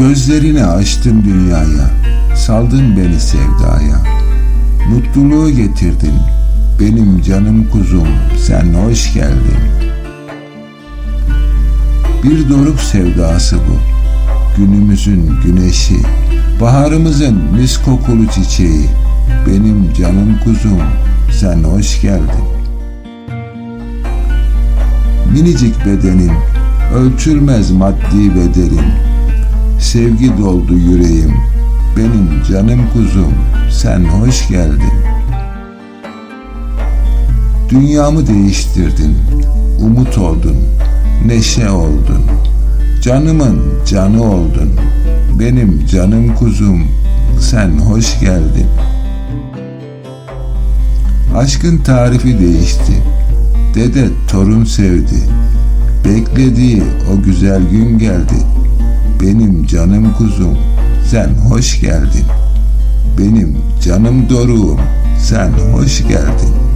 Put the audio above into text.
Gözlerini açtın dünyaya, saldın beni sevdaya. Mutluluğu getirdin, benim canım kuzum, sen hoş geldin. Bir doruk sevdası bu, günümüzün güneşi, baharımızın mis kokulu çiçeği, benim canım kuzum, sen hoş geldin. Minicik bedenin, ölçülmez maddi bedelin, sevgi doldu yüreğim, benim canım kuzum, sen hoş geldin. Dünyamı değiştirdin, umut oldun, neşe oldun, canımın canı oldun, benim canım kuzum, sen hoş geldin. Aşkın tarifi değişti, dede torun sevdi, beklediği o güzel gün geldi, benim canım kuzum, sen hoş geldin. Benim canım doruğum, sen hoş geldin.